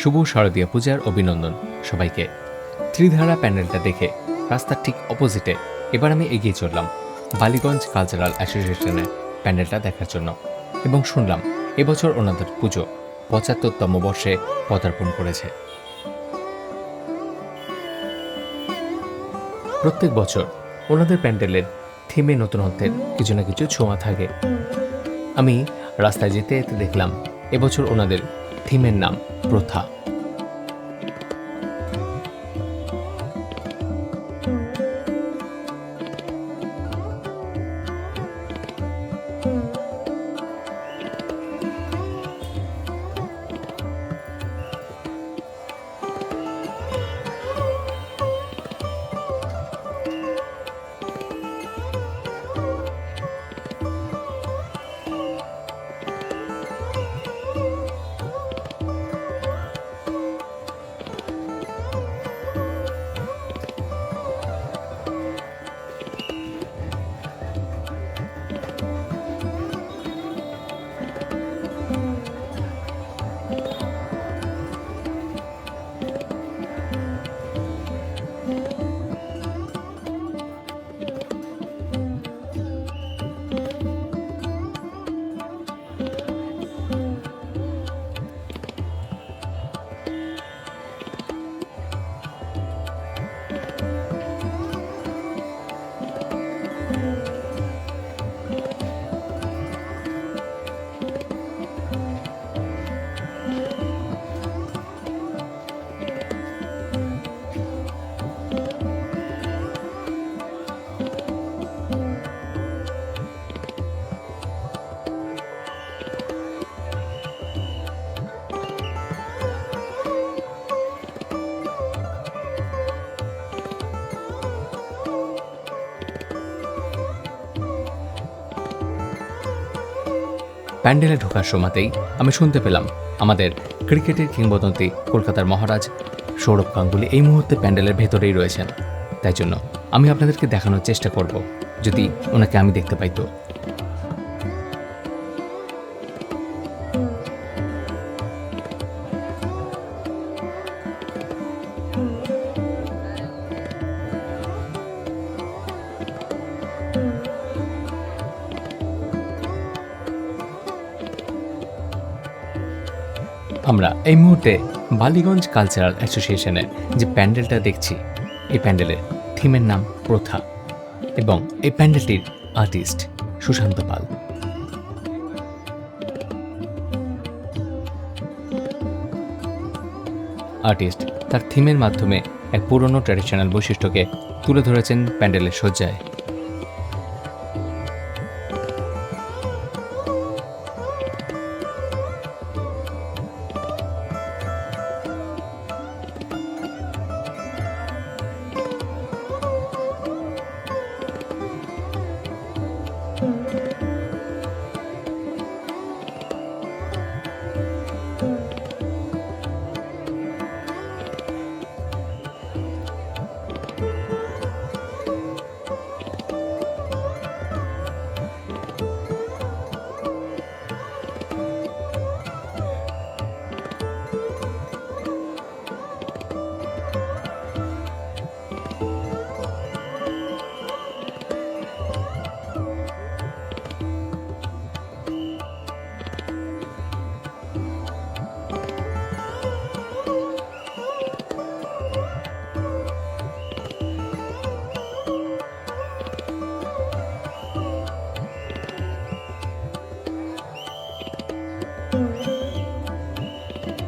শুভ শারদীয় পূজার অভিনন্দন সবাইকে। ত্রিধারা প্যান্ডেলটা দেখে রাস্তার ঠিক অপোজিটে এবার আমি এগিয়ে চললাম বালিগঞ্জ কালচারাল অ্যাসোসিয়েশনের প্যান্ডেলটা দেখার জন্য এবং শুনলাম এবছর ওনাদের পুজো পঁচাত্তরতম বর্ষে পদার্পণ করেছে। প্রত্যেক বছর ওনাদের প্যান্ডেলের থিমে নতুনত্বের কিছু না কিছু ছোঁয়া থাকে। আমি রাস্তায় যেতে যেতে দেখলাম এবছর ওনাদের থিমের নাম প্রথা। প্যান্ডেলে ঢোকার সময়তেই আমি শুনতে পেলাম আমাদের ক্রিকেটের কিংবদন্তি কলকাতার মহারাজ সৌরভ গাঙ্গুলি এই মুহূর্তে প্যান্ডেলের ভেতরেই রয়েছেন। তাই জন্য আমি আপনাদেরকে দেখানোর চেষ্টা করব। যদি ওনাকে আমি দেখতে পাই আমরা এই মুহূর্তে বালিগঞ্জ কালচারাল অ্যাসোসিয়েশনের যে প্যান্ডেলটা দেখছি, এই প্যান্ডেলের থিমের নাম প্রথা এবং এই প্যান্ডেলটির আর্টিস্ট সুশান্ত পাল। আর্টিস্ট তার থিমের মাধ্যমে এক পুরনো ট্র্যাডিশনাল বৈশিষ্ট্যকে তুলে ধরেছেন প্যান্ডেলের সজ্জায়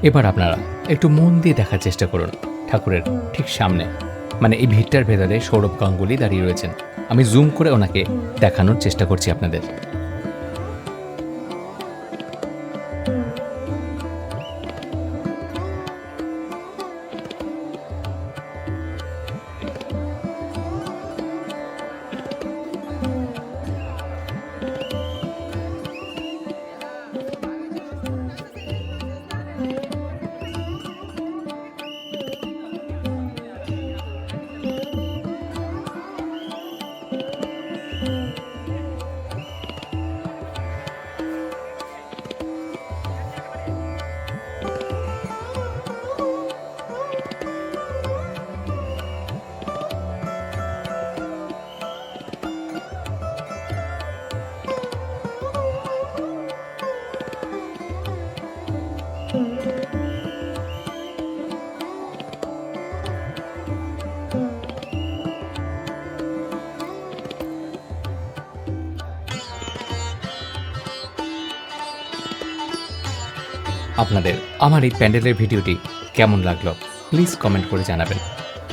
এবার আপনারা একটু মন দিয়ে দেখার চেষ্টা করুন ঠাকুরের ঠিক সামনে। মানে এই ভিড়টার ভেতরে সৌরভ গাঙ্গুলি দাঁড়িয়ে রয়েছেন। আমি জুম করে ওনাকে দেখানোর চেষ্টা করছি আপনাদের। আপনাদের আমার এই প্যান্ডেলের ভিডিওটি কেমন লাগল প্লিজ কমেন্ট করে জানাবেন।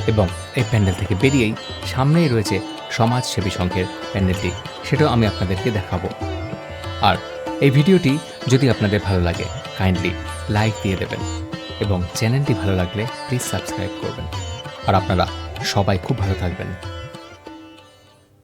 এবং এই প্যান্ডেল থেকে বেরিয়েই সামনেই রয়েছে সমাজসেবী সংঘের প্যান্ডেলটি, সেটাও আমি আপনাদেরকে দেখাবো। আর এই ভিডিওটি যদি আপনাদের ভালো লাগে কাইন্ডলি লাইক দিয়ে দেবেন এবং চ্যানেলটি ভালো লাগলে প্লিজ সাবস্ক্রাইব করবেন। আর আপনারা সবাই খুব ভালো থাকবেন।